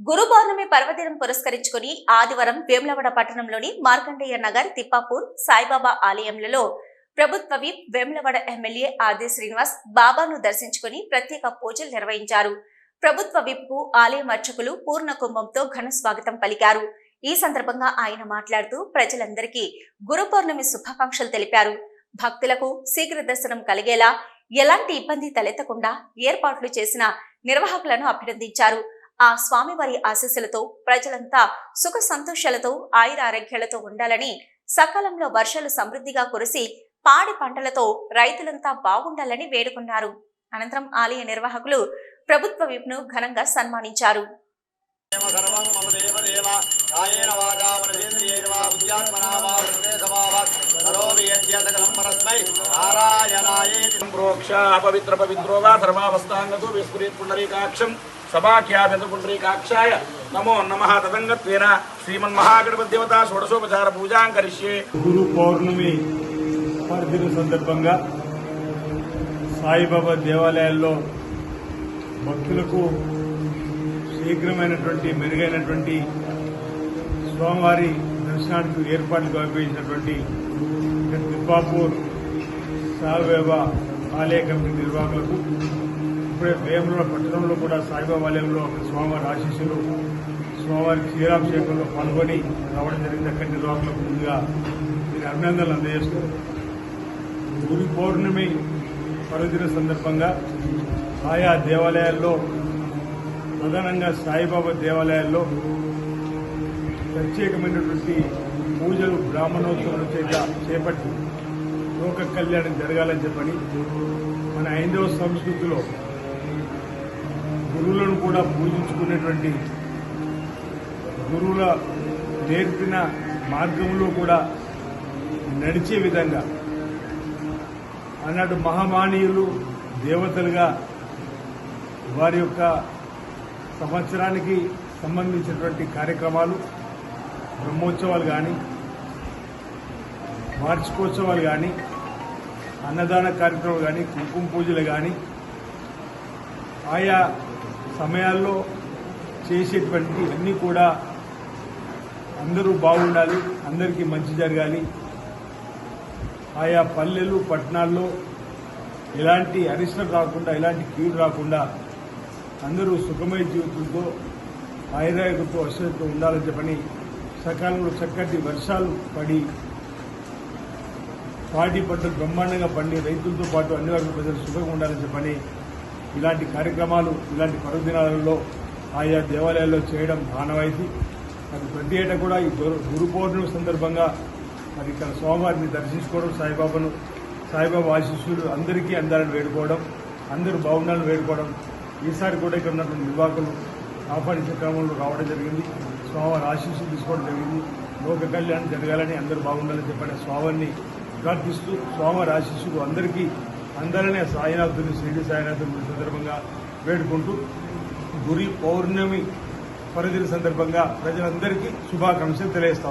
గురు పౌర్ణమి పర్వదినం పురస్కరించుకుని ఆదివారం వేములవాడ పట్టణంలోని మార్కండేయ నగర్ తిప్పాపూర్ సాయిబాబా ఆలయంలో ప్రభుత్వ విప్ వేములవాడ ఎమ్మెల్యే ఆది శ్రీనివాస్ బాబాను దర్శించుకుని ప్రత్యేక పూజలు నిర్వహించారు. ప్రభుత్వ విప్కు ఆలయం అర్చకులు పూర్ణ కుంభంతో ఘన స్వాగతం పలికారు. ఈ సందర్భంగా ఆయన మాట్లాడుతూ ప్రజలందరికీ గురు పౌర్ణమి శుభాకాంక్షలు తెలిపారు. భక్తులకు శీఘ్ర దర్శనం కలిగేలా ఎలాంటి ఇబ్బంది తలెత్తకుండా ఏర్పాట్లు చేసిన నిర్వాహకులను అభినందించారు. ఆ స్వామివారి ఆశీస్సులతో ప్రజలంతా సుఖ సంతోషాలతో ఆయురారోగ్యాలతో ఉండాలని సకాలంలో వర్షాలు సమృద్ధిగా కురిసి పాడి పంటలతో రైతులంతా బాగుండాలని వేడుకున్నారు. అనంతరం ఆలయ నిర్వాహకులు ప్రభుత్వ విప్ను ఘనంగా సన్మానించారు. పవిత్ర పవిత్రోగా ధర్మావస్థాంగతో పుండరీకాక్షం. సభాఖ్యాభిత పుండరీకాక్షాయ నమో నమ తదంగత్వేన శ్రీమన్మహాగణపతిదేవత షోడశోపచార పూజాం కరిష్యే గురు పౌర్ణమి పర్వదిన సందర్భంగా సాయిబాబా దేవాలయాల్లో భక్తులకు శీఘ్రమైనటువంటి మెరుగైనటువంటి స్వామివారి దర్శనానికి ఏర్పాట్లు కల్పించినటువంటి దిబ్బాపూర్ సాయిబాబా ఆలయ కమిటీ నిర్వాహకులకు ఇప్పుడే వేముల పట్టణంలో కూడా సాయిబాబాలయంలో స్వామివారి ఆశీస్సులు స్వామివారి క్షీరాభిషేకంలో పాల్గొని రావడం జరిగింది. అక్కడి నిర్వాహకులకు ముందుగా మీరు అభినందనలు అందజేస్తూ గురు పౌర్ణమి పర్వదిన సందర్భంగా ఆయా దేవాలయాల్లో ప్రధానంగా సాయిబాబా దేవాలయాల్లో ప్రత్యేకమైనటువంటి పూజలు బ్రాహ్మణోత్సవం చేత చేపట్టి లోక కళ్యాణం జరగాలని చెప్పని మన హైందవ సంస్కృతిలో గురువులను కూడా పూజించుకునేటువంటి గురువుల నేర్పిన మార్గంలో కూడా నడిచే విధంగా ఆనాడు మహామానీయులు దేవతలుగా వారి యొక్క సంవత్సరానికి సంబంధించినటువంటి కార్యక్రమాలు బ్రహ్మోత్సవాలు కానీ వార్షికోత్సవాలు కానీ అన్నదాన కార్యక్రమాలు కానీ కుంకుమ పూజలు కానీ ఆయా సమయాల్లో చేసేటువంటి అన్నీ కూడా అందరూ బాగుండాలి అందరికీ మంచి జరగాలి. ఆయా పల్లెలు పట్టణాల్లో ఎలాంటి అరిష్టం రాకుండా ఎలాంటి కీడు రాకుండా అందరూ సుఖమయ జీవితంతో ఆయుర్వేదంతో అశ్వతో ఉండాలని చెప్పని సకాలంలో చక్కటి వర్షాలు పడి పాడి పంటలు బ్రహ్మాండంగా పండి రైతులతో పాటు అన్ని వర్గ ప్రజలు సుఖంగా ఉండాలని చెప్పని ఇలాంటి కార్యక్రమాలు ఇలాంటి పర్వదినాలలో ఆయా దేవాలయాల్లో చేయడం ఆనవాయితీ అది ప్రతి ఏటా కూడా ఈ గురు- పౌర్ణమి సందర్భంగా మరి ఇక్కడ స్వామివారిని దర్శించుకోవడం సాయిబాబాను సాయిబాబా ఆశీస్సులు అందరికీ అందాలని వేడుకోవడం అందరూ బాగుండాలని వేడుకోవడం ఈసారి కూడా ఇక్కడ ఉన్నటువంటి నిర్వాహకులు ఆహ్వానించే క్రమంలో రావడం జరిగింది. స్వామివారి ఆశీస్సులు తీసుకోవడం జరిగింది. లోక కళ్యాణం జరగాలని అందరూ బాగుండాలని చెప్పని స్వామిని ప్రార్థిస్తూ స్వామివారి ఆశీస్సులు అందరికీ అందరినీ సాయినాథుని శ్రీడి సాయినాథుని సందర్భంగా వేడుకుంటూ గురి పౌర్ణమి పరిధిల సందర్భంగా ప్రజలందరికీ శుభాకాంక్షలు తెలియజేస్తాం